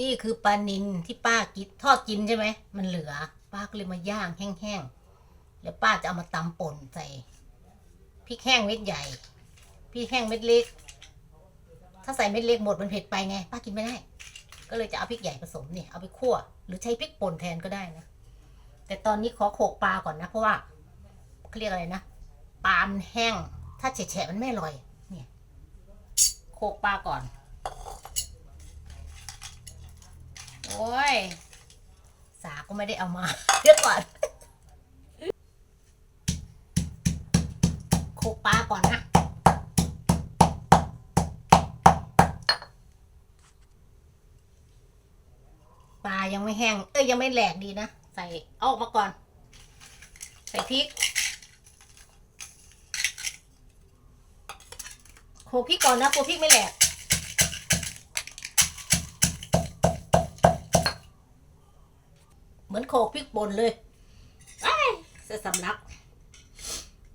นี่คือปลานินที่ป้ากินทอดกินใช่ไหม มันเหลือ ป้าก็เลยมาย่างแห้งๆ แล้วป้าจะเอามาตำป่นใส่พริกแห้งเม็ดใหญ่พริกแห้งเม็ดเล็ก ถ้าใส่เม็ดเล็กหมดมันเผ็ดไปไง ป้ากินไม่ได้ ก็เลยจะเอาพริกใหญ่ผสมเนี่ยเอาไปคั่ว หรือใช้พริกป่นแทนก็ได้นะ แต่ตอนนี้ขอโขกปลาก่อนนะ เพราะว่าเขาเรียกอะไรนะ ปลามันแห้ง ถ้าแฉะมันไม่อร่อย เนี่ย โขกปลาก่อน โอ้ย สาก็ไม่ได้เอามาเดี๋ยวก่อนโขกปลาก่อนนะปลายังไม่แห้ง เอ้ยยังไม่แหลกดีนะ ใส่เอาออกมาก่อน ใส่พริกโขกพริกก่อนนะกลัวพริกไม่แหลก เหมือนโขลกพริกป่นเลยไอ้ายเสสำลัก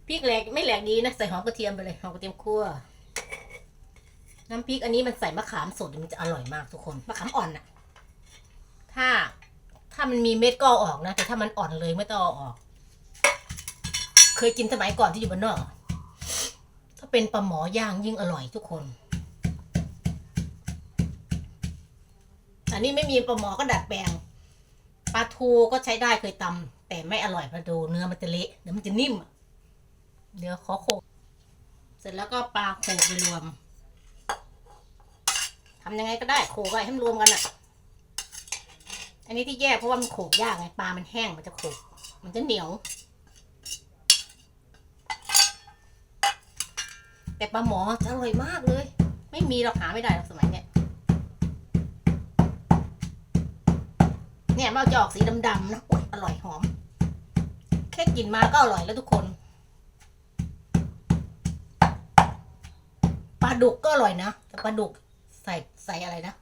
พริกแหลกไม่แหลกดีนะ ใส่หอมกระเทียมไปเลยหอมกระเทียมคั่วน้ำพริกอันนี้มันใส่มะขามสดมันจะอร่อยมากทุกคนมะขามอ่อนน่ะถ้า ถ้ามันมีเม็ดก็เอาออกนะ แต่ถ้ามันอ่อนเลยไม่ต้องเอาออก เคยกินสมัยก่อนที่อยู่บ้านนอก ถ้าเป็นปลาหมอย่างยิ่งอร่อยทุกคน อันนี้ไม่มีปลาหมอก็ดัดแปลง ปลาทูก็ใช้ได้เคยตำแต่ไม่อร่อยปลาทูเนื้อมันจะเละเดี๋ยวมันจะนิ่มเดี๋ยวขอโขลกเสร็จแล้วก็ปลาโขลกไปรวมทำยังไงก็ได้โขลกไว้ให้มันรวมกันอะอันนี้ที่แยกเพราะว่ามันโขลกยากไงปลามันแห้งมันจะโขลกมันจะเหนียว แต่ปลาหมอจะอร่อยมากเลย ไม่มีเราหาไม่ได้หรอกสมัย เนี่ยมันจะออกสีดำๆนะออร่อยหอม แค่กินมาก็อร่อยแล้วทุกคนปลาดุกก็อร่อยนะแต่ปลาดุกใส่ใส่อะไรนะ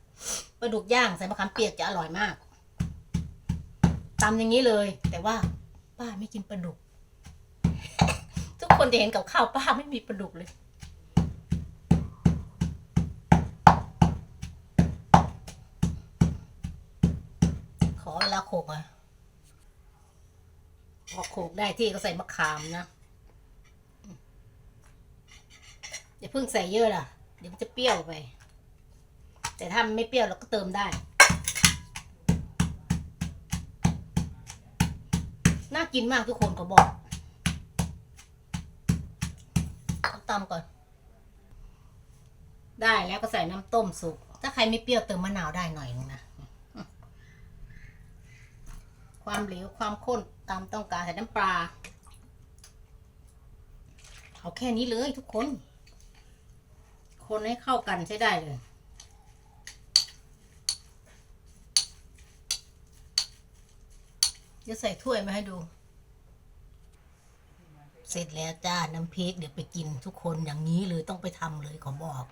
ปลาดุกย่างใส่มะขามเปียกจะอร่อยมากตำอย่างนี้เลย แต่ว่าป้าไม่กินปลาดุก ทุกคนจะเห็นกับข้าวป้าไม่มีปลาดุกเลย อเวลาโขกอะพอโขกได้ที่ก็ใส่มะขามนะอย่าเพิ่งใส่เยอะล่ะ เดี๋ยวมันจะเปรี้ยวไป แต่ถ้ามันไม่เปรี้ยวเราก็เติมได้ น่ากินมากทุกคนก็บอกเอาตำก่อน ได้แล้วก็ใส่น้ำต้มสุก ถ้าใครไม่เปรี้ยวเติมมะนาวได้หน่อยนึงนะ ความเหลวความข้นตามต้องการใส่น้ำปลา เอาแค่นี้เลยทุกคน คนให้เข้ากันใช้ได้เลยจะใส่ถ้วยมาให้ดู เสร็จแล้วจ้า น้ำพริกเดี๋ยวไปกินทุกคนอย่างนี้เลยต้องไปทำเลยขอบอก